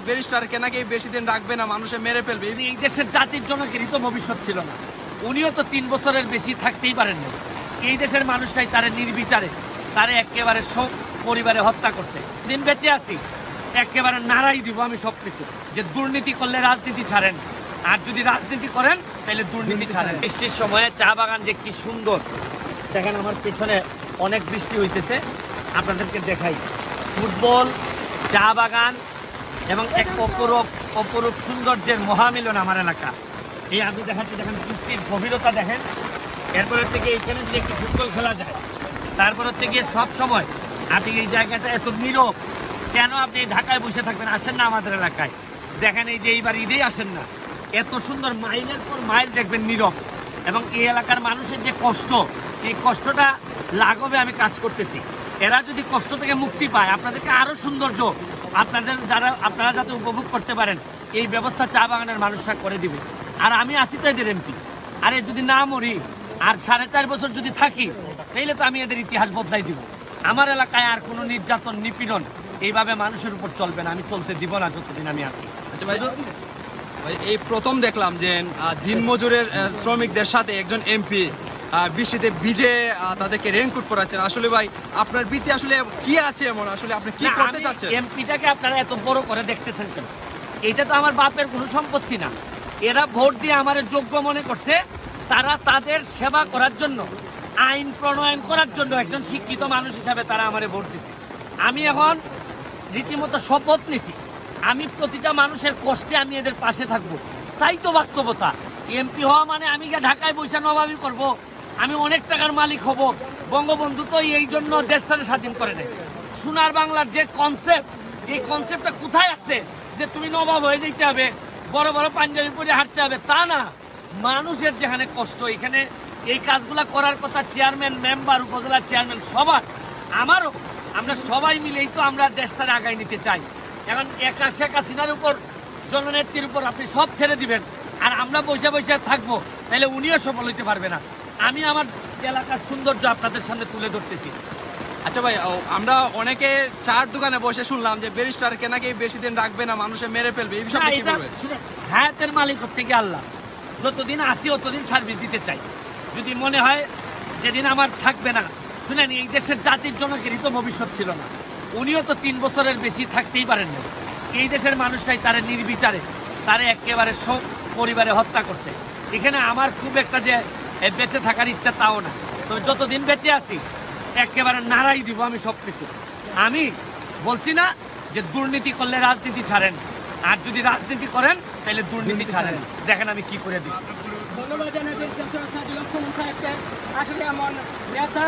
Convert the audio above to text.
ব্যারিস্টারকে নাকি বেশি দিন রাখবে না মানুষে মেরে ফেলবে। এই- এই দেশের জাতির জনকেরই তো ভবিষ্যৎ ছিল না। উনিও তো তিন বছরের বেশি থাকতেই পারেন না এই দেশের মানুষরাই তারে নির্বিচারে তারে একেবারে সব পরিবারে হত্যা করছে। দিন বেঁচে আছি একেবারে নাড়াই দিব আমি সব কিছু যে দুর্নীতি করলে রাজনীতি ছাড়েন আর যদি রাজনীতি করেন তাহলে দুর্নীতি ছাড়েন। বৃষ্টির সময়ে চা বাগান যে কি সুন্দর দেখেন আমার পেছনে অনেক বৃষ্টি হইতেছে। আপনাদেরকে দেখাই। ফুটবল চা বাগান এবং এক অপরূপ অপরূপ সৌন্দর্যের মহামিলন আমার এলাকা। এই আপনি দেখাচ্ছি দেখেন বৃষ্টির গভীরতা দেখেন। এরপর হচ্ছে গিয়ে এখানে যদি একটু ফুটবল খেলা যায়, তারপর হচ্ছে গিয়ে সব সময় আপনি এই জায়গাটা এত নীরব, কেন আপনি ঢাকায় বসে থাকবেন? আসেন না আমাদের এলাকায়। দেখেন এই যে এইবার ঈদেই আসেন না। এত সুন্দর, মাইলের পর মাইল দেখবেন নীরব। এবং এই এলাকার মানুষের যে কষ্ট, এই কষ্টটা লাগবে আমি কাজ করতেছি। এরা যদি কষ্ট থেকে মুক্তি পায়, আপনাদেরকে আরও সৌন্দর্য আপনাদের যারা, আপনারা যাতে উপভোগ করতে পারেন, এই ব্যবস্থা চা বাগানের মানুষরা করে দিবে। আর আমি আসি তো এদের এমপি। আরে যদি না মরি, আর সাড়ে চার বছর যদি থাকি, তাইলে তো আমি এদের ইতিহাস বদলাই দিব। আমার এলাকায় আর কোনো নির্যাতন, নিপীড়ন এইভাবে মানুষের উপর চলবে না। আমি চলতে দিব না যতদিন আমি আছি। আচ্ছা ভাই এই প্রথম দেখলাম যে দিনমজুরের শ্রমিকদের সাথে একজন এমপি বৃষ্টিতে ভিজে তাদেরকে রেনকোট পরাচ্ছেন। আসলে ভাই আপনার বৃত্তি আসলে কি আছে এমন? আসলে আপনি কি করতে চাচ্ছেন? এমপিটাকে আপনারা এত বড় করে দেখতেছেন কেন? এটা তো আমার বাপের কোনো সম্পত্তি না। এরা ভোট দিয়ে আমার যোগ্য মনে করছে। তারা তাদের সেবা করার জন্য আইন প্রণয়ন করার জন্য একজন শিক্ষিত মানুষ হিসাবে তারা আমারে ভোট দিছে। আমি এখন রীতিমতো শপথ নিছি। আমি প্রতিটা মানুষের কষ্টে আমি এদের পাশে থাকব। তাই তো বাস্তবতা। এমপি হওয়া মানে আমি ঢাকায় বৈশা নবাবি করব। আমি অনেক টাকার মালিক হব। বঙ্গবন্ধু তো এই জন্য দেশটাকে স্বাধীন করে নেয় সোনার বাংলার যে কনসেপ্ট এই কনসেপ্টটা কোথায় আসছে যে তুমি নবাব হয়ে যেতে হবে, বড় বড় পাঞ্জাবি পরে হাঁটতে হবে, তা না। মানুষের যেখানে কষ্ট, এখানে এই কাজগুলা করার কথা চেয়ারম্যান মেম্বার উপজেলার চেয়ারম্যান সবার। আমারও, আমরা সবাই মিলেই তো আমরা দেশটাকে আগায় নিতে চাই। এখন একা শেখ হাসিনার উপর, জননেত্রীর উপর আপনি সব ছেড়ে দিবেন। আর আমরা বসে বসে থাকব, তাহলে উনিও সফল হইতে পারবে না। আমি আমার এলাকার সৌন্দর্য আপনাদের সামনে তুলে ধরতেছি। আচ্ছা ভাই আমরা অনেকে চার দোকানে বসে শুনলাম যে ব্যারিস্টারকে নাকি বেশি দিন রাখবে না মানুষে মেরে ফেলবে এই বিষয়ে কি শুনুন, হায়াতের মালিক হচ্ছে কি আল্লাহ। যতদিন আসি ততদিন সার্ভিস দিতে চাই। যদি মনে হয় যেদিন আমার থাকবে না শুনেন এই দেশের জাতির জনকেরই তো ভবিষ্যৎ ছিল না। উনিও তো তিন বছরের বেশি থাকতেই পারেন না এই দেশের মানুষরাই তারে নির্বিচারে তারে একেবারে সব পরিবারে হত্যা করছে। এখানে আমার খুব একটা যে এ, বেঁচে থাকার ইচ্ছা তাও না। তো যতদিন বেঁচে আছি একেবারে নাড়াই দিব আমি সব কিছু আমি বলছি না যে দুর্নীতি করলে রাজনীতি ছাড়েন। আর যদি রাজনীতি করেন তাহলে দুর্নীতি ছাড়েন। দেখেন আমি কি করে দিই। ধন্যবাদ জানাবেন আসলে এমন নেতা